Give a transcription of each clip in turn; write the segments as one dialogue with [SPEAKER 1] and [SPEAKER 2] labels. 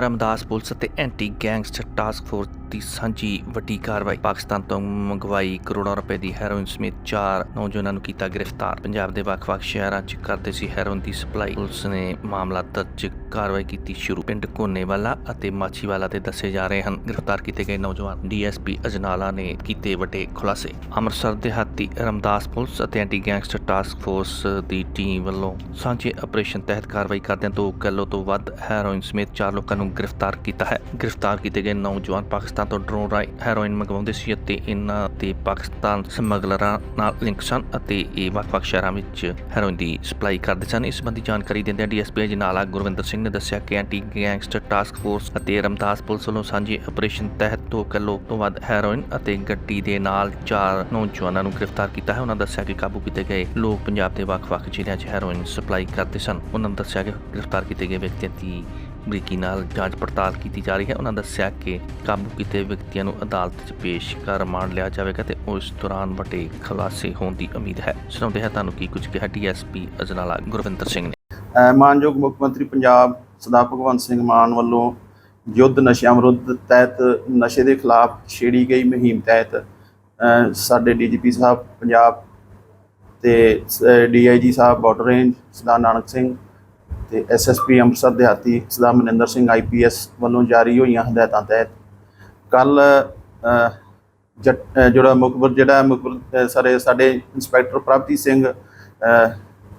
[SPEAKER 1] Ramdas police ਅਤੇ anti gangster task force ਦੀ ਸਾਂਝੀ ਵੱਡੀ ਕਾਰਵਾਈ। ਪਾਕਿਸਤਾਨ ਤੋਂ ਮੰਗਵਾਈ ਕਰੋੜਾਂ ਰੁਪਏ ਦੀ ਹੈਰੋਇਨ ਸਮੇਤ ਚਾਰ ਨੌਜਵਾਨਾਂ ਨੂੰ ਕੀਤਾ ਗ੍ਰਿਫਤਾਰ। ਪੰਜਾਬ ਦੇ ਵੱਖ-ਵੱਖ ਸ਼ਹਿਰਾਂ 'ਚ ਕਰਦੇ ਸੀ ਹੈਰੋਇਨ ਦੀ ਸਪਲਾਈ। ਪੁਲਿਸ ਨੇ ਮਾਮਲਾ ਦਰਜ ਕਾਰਵਾਈ ਕੀਤੀ ਸ਼ੁਰੂ। ਪਿੰਡ ਕੋਨੇਵਾਲਾ ਅਤੇ ਮਾਛੀਵਾਲਾ ਦੇ ਦੱਸੇ ਜਾ ਰਹੇ ਹਨ। ਗ੍ਰਿਫਤਾਰ ਕੀਤੇ ਗਏ ਨੌਜਵਾਨ ਡੀਐਸਪੀ ਅਜਨਾਲਾ ਨੇ ਕੀਤੇ ਵੱਡੇ ਖੁਲਾਸੇ। ਅੰਮ੍ਰਿਤਸਰ ਦੇ ਹਾਤੀ ਰਮਦਾਸ ਪੁਲਿਸ ਅਤੇ ਐਂਟੀ ਗੈਂਗਸਟਰ ਟਾਸਕ ਫੋਰਸ ਦੀ ਟੀਮ ਵੱਲੋਂ ਸਾਂਝੇ ਆਪਰੇਸ਼ਨ ਤਹਿਤ ਕਾਰਵਾਈ ਕਰਦਿਆਂ 2 ਕਿਲੋ ਤੋਂ ਵੱਧ ਹੈਰੋਇਨ ਸਮੇਤ ਚਾਰ ਲੋਕਾਂ ਨੂੰ ਗ੍ਰਿਫਤਾਰ ਕੀਤਾ ਹੈ। ਗ੍ਰਿਫਤਾਰ ਕੀਤੇ ਗਏ ਨੌਜਵਾਨ ਪਾਕਿਸਤਾਨ ਤੋਂ ਡਰੋਨ ਰਾਹੀਂ ਹੈਰੋਇਨ ਮੰਗਵਾਉਂਦੇ ਸੀ ਅਤੇ ਇਹਨਾਂ ਤੇ ਪਾਕਿਸਤਾਨ ਸਮਗਲਰਾਂ ਨਾਲ ਲਿੰਕ ਸਨ ਅਤੇ ਇਹ ਵੱਖ-ਵੱਖ ਸ਼ਹਿਰਾਂ ਵਿੱਚ ਹੈਰੋਇਨ ਦੀ ਸਪਲਾਈ ਕਰਦੇ ਸਨ। ਇਸ ਸੰਬੰਧੀ ਜਾਣਕਾਰੀ ਦਿੰਦਿਆਂ ਡੀਐਸਪੀ ਜਨਾਲਾ ਗੁਰਵਿੰਦਰ ਸਿੰਘ ਨੇ ਦੱਸਿਆ ਕਿ ਐਂਟੀ ਗੈਂਗਸਟਰ ਟਾਸਕ ਫੋਰਸ ਅਤੇ ਰਮਦਾਸ ਪੁਲਿਸ ਵੱਲੋਂ ਸਾਂਝੇ ਆਪਰੇਸ਼ਨ ਤਹਿਤ 2 ਕਿਲੋ ਤੋਂ ਵੱਧ ਹੈਰੋਇਨ ਅਤੇ ਗੱਡੀ ਦੇ ਨਾਲ ਚਾਰ ਨੌਜਵਾਨਾਂ ਨੂੰ ਗ੍ਰਿਫਤਾਰ ਕੀਤਾ ਹੈ। ਉਹਨਾਂ ਦੱਸਿਆ ਕਿ ਕਾਬੂ ਕੀਤੇ ਗਏ ਲੋਕ ਪੰਜਾਬ ਦੇ ਵੱਖ-ਵੱਖ ਜ਼ਿਲ੍ਹਿਆਂ 'ਚ ਹੈਰੋਇਨ ਸਪਲਾਈ ਕਰਦੇ ਸਨ। ਉਹਨਾਂ ਨੇ ਦੱਸਿਆ ਕਿ ਗ੍ਰਿਫਤਾਰ ਕੀਤੇ ਗਏ ਵਿਅਕਤੀਆਂ ਦੀ ਬਰੀਕੀ ਨਾਲ ਜਾਂਚ ਪੜਤਾਲ ਕੀਤੀ ਜਾ ਰਹੀ ਹੈ। ਉਹਨਾਂ ਦੱਸਿਆ ਕਿ ਕਾਬੂ ਕੀਤੇ ਵਿਅਕਤੀਆਂ ਨੂੰ ਅਦਾਲਤ 'ਚ ਪੇਸ਼ ਕਰ ਰਿਮਾਂਡ ਲਿਆ ਜਾਵੇਗਾ ਤੇ ਉਸ ਦੌਰਾਨ ਵੱਡੇ ਖੁਲਾਸੇ ਹੋਣ ਦੀ ਉਮੀਦ ਹੈ। ਸੁਣਾਉਂਦੇ ਹਾਂ ਤੁਹਾਨੂੰ ਕੀ ਕੁਝ ਕਿਹਾ ਡੀਐਸਪੀ ਅਜਨਾਲਾ ਗੁਰਵਿੰਦਰ ਸਿੰਘ ਨੇ।
[SPEAKER 2] ਮਾਨਯੋਗ ਮੁੱਖ ਮੰਤਰੀ ਪੰਜਾਬ ਸਰਦਾਰ ਭਗਵੰਤ ਸਿੰਘ ਮਾਨ ਵੱਲੋਂ ਯੁੱਧ ਨਸ਼ਿਆਂ ਵਿਰੁੱਧ ਤਹਿਤ ਨਸ਼ੇ ਦੇ ਖਿਲਾਫ ਛੇੜੀ ਗਈ ਮੁਹਿੰਮ ਤਹਿਤ ਅ, ਸਾਡੇ ਡੀਜੀਪੀ ਸਾਹਿਬ ਪੰਜਾਬ ਤੇ DIG sahib border range Sardar Nanak Singh ਤੇ ਐਸਐਸਪੀ ਅੰਮ੍ਰਿਤਸਰ ਦਿਹਾਤੀ ਸਰਦਾਰ ਮਨਿੰਦਰ ਸਿੰਘ ਆਈਪੀਐਸ ਵੱਲੋਂ ਜਾਰੀ ਹੋਈਆਂ ਹਦਾਇਤਾਂ ਤਹਿਤ ਕੱਲ ਜਿਹੜਾ ਮੁਖਬਰ ਜਿਹੜਾ ਮੁਖਬਰ ਸਾਰੇ ਸਾਡੇ ਇੰਸਪੈਕਟਰ ਪ੍ਰਭਜੀਤ ਸਿੰਘ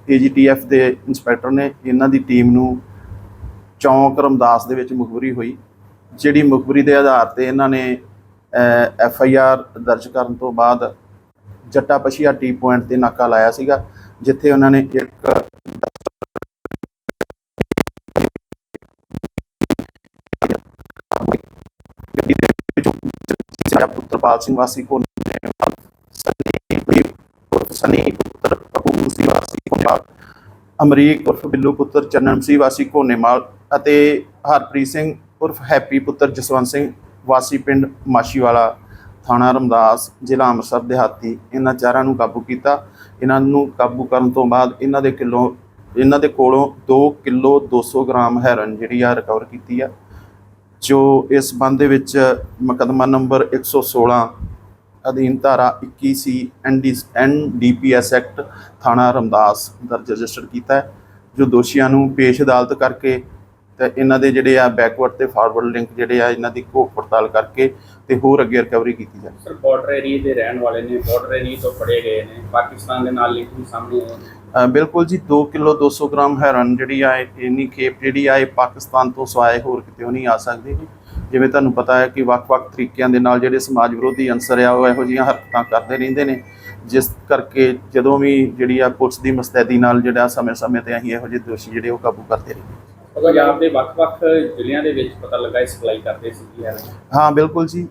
[SPEAKER 2] ਏਜੀਟੀਐਫ ਦੇ ਇੰਸਪੈਕਟਰ ਨੇ ਇਹਨਾਂ ਦੀ ਟੀਮ ਨੂੰ ਚੌਂਕ ਰਮਦਾਸ ਦੇ ਵਿੱਚ ਮੁਖਬਰੀ ਹੋਈ, ਜਿਹੜੀ ਮੁਖਬਰੀ ਦੇ ਆਧਾਰ ਤੇ ਇਹਨਾਂ ਨੇ ਐਫ ਆਈ ਆਰ ਦਰਜ ਕਰਨ ਤੋਂ ਬਾਅਦ ਜੱਟਾ ਪਸ਼ੀਆ ਟੀ ਪੁਆਇੰਟ ਤੇ ਨਾਕਾ ਲਾਇਆ ਸੀਗਾ, ਜਿੱਥੇ ਉਹਨਾਂ ਨੇ ਇੱਕ ਸਾਡਾ ਪੁੱਤਰਪਾਲ ਸਿੰਘ ਵਾਸੀ ਕੋ ਸਨੀ ਉਰਫ ਸਨੀ ਪੁੱਤਰ ਕਪੂਰ ਸੀ ਵਾਸੀ ਕੋਨੇਵਾਲ ਅਮਰੀਕ ਉਰਫ ਬਿੱਲੂ ਪੁੱਤਰ ਚੰਨਨ ਸਿੰਘ ਵਾਸੀ ਕੋਨੇਵਾਲ ਅਤੇ ਹਰਪ੍ਰੀਤ ਸਿੰਘ ਉਰਫ ਹੈਪੀ ਪੁੱਤਰ ਜਸਵੰਤ ਸਿੰਘ ਵਾਸੀ ਪਿੰਡ ਮਾਸ਼ੀਵਾਲਾ ਥਾਣਾ ਰਮਦਾਸ, ਜ਼ਿਲ੍ਹਾ ਅੰਮ੍ਰਿਤਸਰ, ਦਿਹਾਤੀ। ਇਹਨਾਂ ਚਾਰਾਂ ਨੂੰ ਕਾਬੂ ਕੀਤਾ। ਇਹਨਾਂ ਨੂੰ ਕਾਬੂ ਕਰਨ ਤੋਂ ਬਾਅਦ ਇਹਨਾਂ ਦੇ ਕਿਲੋ ਇਹਨਾਂ ਦੇ ਕੋਲੋਂ 2 ਕਿਲੋ 200 ਗ੍ਰਾਮ ਹੈਰਨ ਜਿਹੜੀ ਆ ਰਿਕਵਰ ਕੀਤੀ ਆ। ਜੋ ਇਸ ਸੰਬੰਧ ਦੇ ਵਿੱਚ ਮੁਕੱਦਮਾ ਨੰਬਰ 116 ਅਧੀਨ ਧਾਰਾ 21 ਸੀ ਐਨਡੀਪੀਐਸ ਐਕਟ, ਥਾਣਾ ਰਮਦਾਸ ਦਰਜ ਰਜਿਸਟਰ ਕੀਤਾ ਹੈ, ਜੋ ਦੋਸ਼ੀਆਂ ਨੂੰ ਪੇਸ਼ ਅਦਾਲਤ ਕਰਕੇ ਤੇ ਇਹਨਾਂ ਦੇ ਜਿਹੜੇ ਆ ਬੈਕਵਰਡ ਤੇ ਫਾਰਵਰਡ ਲਿੰਕ ਜਿਹੜੇ ਆ ਇਹਨਾਂ ਦੀ ਘੋਖ ਪੜਤਾਲ ਕਰਕੇ ਤੇ ਹੋਰ ਅੱਗੇ ਰਿਕਵਰੀ ਕੀਤੀ ਜਾਵੇ
[SPEAKER 3] ਸਰ ਬਾਰਡਰ ਏਰੀਆ ਦੇ ਰਹਿਣ ਵਾਲੇ ਨੇ ਬਾਰਡਰ ਏਰੀਆ ਤੋਂ ਫੜੇ ਗਏ ਨੇ, ਪਾਕਿਸਤਾਨ ਦੇ ਨਾਲ ਲਿੰਕ ਵੀ ਸਾਹਮਣੇ ਆਏ ਨੇ।
[SPEAKER 2] ਬਿਲਕੁਲ ਜੀ 2 ਕਿਲੋ 200 ਗ੍ਰਾਮ ਹੈਰਨ ਜਿਹੜੀ ਆ ਇੰਨੀ ਖੇਪ ਜਿਹੜੀ ਆ ਇਹ ਪਾਕਿਸਤਾਨ ਤੋਂ ਸਿਵਾਏ ਹੋਰ ਕਿਤੇ ਨਹੀਂ ਆ ਸਕਦੀ ਜੀ। ਜਿਵੇਂ ਤੁਹਾਨੂੰ ਪਤਾ ਹੈ ਕਿ ਵੱਖ-ਵੱਖ ਤਰੀਕਿਆਂ ਦੇ ਨਾਲ ਜਿਹੜੇ ਸਮਾਜ ਵਿਰੋਧੀ ਅੰਸਰ ਆ ਉਹ ਇਹੋ ਜਿਹੀਆਂ ਹਰਕਤਾਂ ਕਰਦੇ ਰਹਿੰਦੇ ਨੇ। ਜਿਸ ਕਰਕੇ ਜਦੋਂ ਵੀ ਜਿਹੜੀ ਆ ਪੁਲਿਸ ਦੀ ਮਸਤੈਦੀ ਨਾਲ ਜਿਹੜਾ ਸਮੇਂ-ਸਮੇਂ ਤੇ ਅਸੀਂ ਇਹੋ ਜਿਹੇ ਦੋਸ਼ੀ ਜਿਹੜੇ ਉਹ ਕਾਬੂ ਕਰਦੇ ਰਹਿੰਦੇ
[SPEAKER 3] ਪੰਜਾਬ ਦੇ ਵੱਖ-ਵੱਖ ਜ਼ਿਲ੍ਹਿਆਂ ਦੇ ਵਿੱਚ ਪਤਾ ਲੱਗਾ ਇਹ ਸਪਲਾਈ ਕਰਦੇ ਸੀ
[SPEAKER 2] ਹਾਂ ਬਿਲਕੁਲ ਜੀ।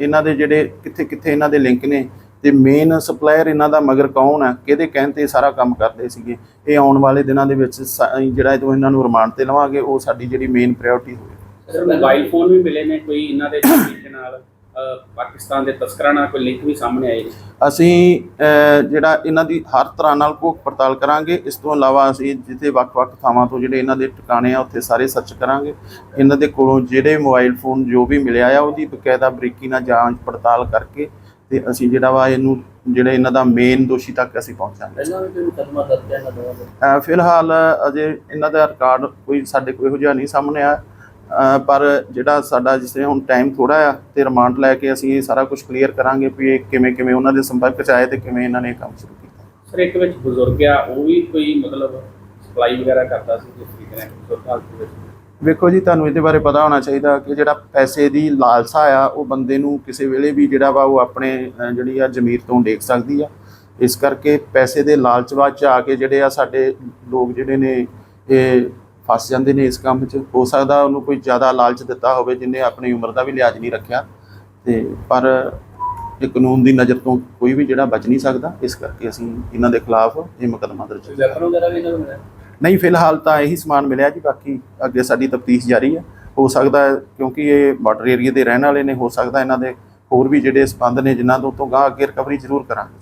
[SPEAKER 2] ਇਹਨਾਂ ਦੇ ਜਿਹੜੇ ਕਿੱਥੇ ਕਿੱਥੇ ਇਹਨਾਂ ਦੇ ਲਿੰਕ ਨੇ ਤੇ ਮੇਨ ਸਪਲਾਇਰ ਇਹਨਾਂ ਦਾ ਮਗਰ ਕੌਣ ਹੈ ਕਿਹਦੇ ਕਹਿਣ ਤੇ ਸਾਰਾ ਕੰਮ ਕਰਦੇ ਸੀਗੇ? ਇਹ ਆਉਣ ਵਾਲੇ ਦਿਨਾਂ ਦੇ ਵਿੱਚ ਜਿਹੜਾ ਜਦੋਂ ਇਹਨਾਂ ਨੂੰ ਰਿਮਾਂਡ ਤੇ ਲਵਾਂਗੇ ਉਹ ਸਾਡੀ ਜਿਹੜੀ ਮੇਨ ਪ੍ਰਾਇੋਰਟੀ ਹੋਵੇ।
[SPEAKER 3] ਸਰ ਮੋਬਾਈਲ ਫੋਨ ਵੀ ਮਿਲੇ ਨੇ ਕੋਈ ਇਹਨਾਂ ਦੇ ਨਾਲ? ਪਾਕਿਸਤਾਨ ਦੇ ਤਸਕਰਾਂ ਨਾਲ ਕੋਈ ਲਿੰਕ ਵੀ ਸਾਹਮਣੇ ਆਏ
[SPEAKER 2] ਅਸੀਂ ਜਿਹੜਾ ਇਹਨਾਂ ਦੀ ਹਰ ਤਰ੍ਹਾਂ ਨਾਲ ਘੋਖ ਪੜਤਾਲ ਕਰਾਂਗੇ। ਇਸ ਤੋਂ ਇਲਾਵਾ ਅਸੀਂ ਜਿੱਥੇ ਵੱਖ-ਵੱਖ ਥਾਵਾਂ ਤੋਂ ਜਿਹੜੇ ਇਹਨਾਂ ਦੇ ਟਿਕਾਣੇ ਆ ਉੱਥੇ ਸਾਰੇ ਸਰਚ ਕਰਾਂਗੇ। ਇਹਨਾਂ ਦੇ ਕੋਲੋਂ ਜਿਹੜੇ ਮੋਬਾਈਲ ਫੋਨ ਜੋ ਵੀ ਮਿਲਿਆ ਆ ਉਹਦੀ ਬਕਾਇਦਾ ਬਰੀਕੀ ਨਾਲ ਜਾਂਚ ਪੜਤਾਲ ਕਰਕੇ ਤੇ ਅਸੀਂ ਜਿਹੜਾ ਵਾ ਇਹਨੂੰ ਜਿਹੜੇ ਇਹਨਾਂ ਦਾ ਮੇਨ ਦੋਸ਼ੀ ਤੱਕ ਅਸੀਂ ਪਹੁੰਚਾਂਗੇ।
[SPEAKER 3] ਪਹਿਲਾਂ ਵੀ ਕੋਈ ਮੁਕੱਦਮਾ ਦਰਜ ਹੈ ਨਾ ਦੋਵਾਂ ਦੇ
[SPEAKER 2] ਅ, ਫਿਲਹਾਲ ਅਜੇ ਇਹਨਾਂ ਦਾ ਰਿਕਾਰਡ ਕੋਈ ਸਾਡੇ ਕੋਲ ਇਹੋ ਜਿਹਾ ਨਹੀਂ ਸਾਹਮਣੇ ਆ। ਪਰ ਜਿਹੜਾ ਸਾਡਾ ਜਿਸ ਤਰ੍ਹਾਂ ਹੁਣ ਟਾਈਮ ਥੋੜਾ ਆ ਤੇ ਰਿਮਾਂਡ ਲੈ ਕੇ ਅਸੀਂ ਇਹ ਸਾਰਾ ਕੁਝ ਕਲੀਅਰ ਕਰਾਂਗੇ ਵੀ ਇਹ ਕਿਵੇਂ ਕਿਵੇਂ ਉਹਨਾਂ ਦੇ ਸੰਪਰਕ ਚ ਆਏ ਤੇ ਕਿਵੇਂ ਇਹਨਾਂ ਨੇ ਇਹ ਕੰਮ ਸ਼ੁਰੂ ਕੀਤਾ।
[SPEAKER 3] ਸਰ ਇੱਕ ਵਿੱਚ ਬਜ਼ੁਰਗ ਆ ਉਹ ਵੀ ਕੋਈ ਮਤਲਬ ਸਪਲਾਈ ਵਗੈਰਾ ਕਰਦਾ ਸੀ ਜਿਸ ਤਰੀਕੇ ਨਾਲ ਬਜ਼ੁਰਗ ਹਾਲਤ ਦੇ ਵਿੱਚ?
[SPEAKER 2] ਵੇਖੋ ਜੀ, ਤੁਹਾਨੂੰ ਇਹਦੇ ਬਾਰੇ ਪਤਾ ਹੋਣਾ ਚਾਹੀਦਾ ਕਿ ਜਿਹੜਾ ਪੈਸੇ ਦੀ ਲਾਲਸਾ ਆ, ਉਹ ਬੰਦੇ ਨੂੰ ਕਿਸੇ ਵੇਲੇ ਵੀ ਜਿਹੜਾ ਵਾ ਉਹ ਆਪਣੇ ਜਿਹੜੀ ਆ ਜ਼ਮੀਰ ਤੋਂ ਡੇਕ ਸਕਦੀ ਆ। ਇਸ ਕਰਕੇ ਪੈਸੇ ਦੇ ਲਾਲਚਵਾਦ ਚ ਆ ਕੇ ਜਿਹੜੇ ਆ ਸਾਡੇ ਲੋਕ ਜਿਹੜੇ ਨੇ, ਇਹ ਫਸ ਜਾਂਦੇ ਨੇ ਇਸ ਕੰਮ 'ਚ। ਹੋ ਸਕਦਾ ਉਹਨੂੰ ਕੋਈ ਜ਼ਿਆਦਾ ਲਾਲਚ ਦਿੱਤਾ ਹੋਵੇ ਜਿਨੇ ਆਪਣੀ ਉਮਰ ਦਾ ਵੀ ਲਿਹਾਜ਼ ਨਹੀਂ ਰੱਖਿਆ। ਤੇ ਪਰ ਇਹ ਕਾਨੂੰਨ ਦੀ ਨਜ਼ਰ ਤੋਂ ਕੋਈ ਵੀ ਜਿਹੜਾ ਬਚ ਨਹੀਂ ਸਕਦਾ। ਇਸ ਕਰਕੇ ਅਸੀਂ ਇਹਨਾਂ ਦੇ ਖਿਲਾਫ ਇਹ ਮੁਕੱਦਮਾ ਦਰਜ ਕੀਤਾ ਨਹੀਂ, ਫਿਲਹਾਲ ਤਾਂ ਇਹੀ ਸਮਾਨ ਮਿਲਿਆ ਜੀ, ਬਾਕੀ ਅੱਗੇ ਸਾਡੀ ਤਫਤੀਸ਼ ਜਾਰੀ ਹੈ। ਹੋ ਸਕਦਾ ਹੈ, ਕਿਉਂਕਿ ਇਹ ਬਾਰਡਰ ਏਰੀਆ ਦੇ ਰਹਿਣ ਵਾਲੇ ਨੇ, ਹੋ ਸਕਦਾ ਇਹਨਾਂ ਦੇ ਹੋਰ ਵੀ ਜਿਹੜੇ ਸਬੰਧ ਨੇ, ਜਿਨ੍ਹਾਂ ਤੋਂ ਤੋਂ ਗਾਂ ਅੱਗੇ ਰਿਕਵਰੀ ਜ਼ਰੂਰ ਕਰਾਂਗੇ